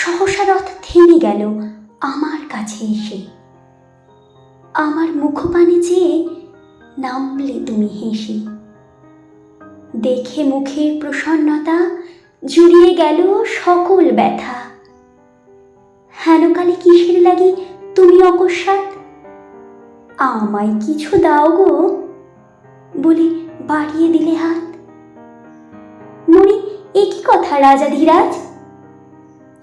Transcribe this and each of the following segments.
সহসা রথ থেমে গেল আমার কাছে এসে। আমার মুখপানে চেয়ে নামলে তুমি হেসে। দেখে মুখের প্রসন্নতা জুড়িয়ে গেল সকল ব্যথা। হেনকালে কিসের লাগি তুমি অকস্মাৎ? আমায় কিছু দাও গো, বলে বাড়িয়ে দিলে হাত। মরি একই কথা রাজা ধীরাজ?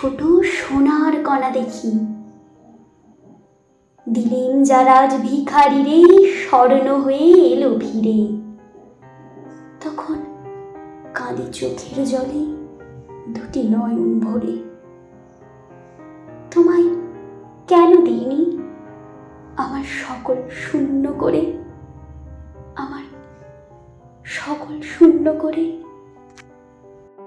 ছোট সোনার কণা দেখি। দিলেন যারা আজ ভিখারি রে, স্বর্ণ হয়ে এলো ভিড়ে। তখন কাঁদে চোখের জলে দুটি নয়ন ভরে। তোমায় কেন দিইনি? আমার সকল শূন্য করে, আমার সকল শূন্য করে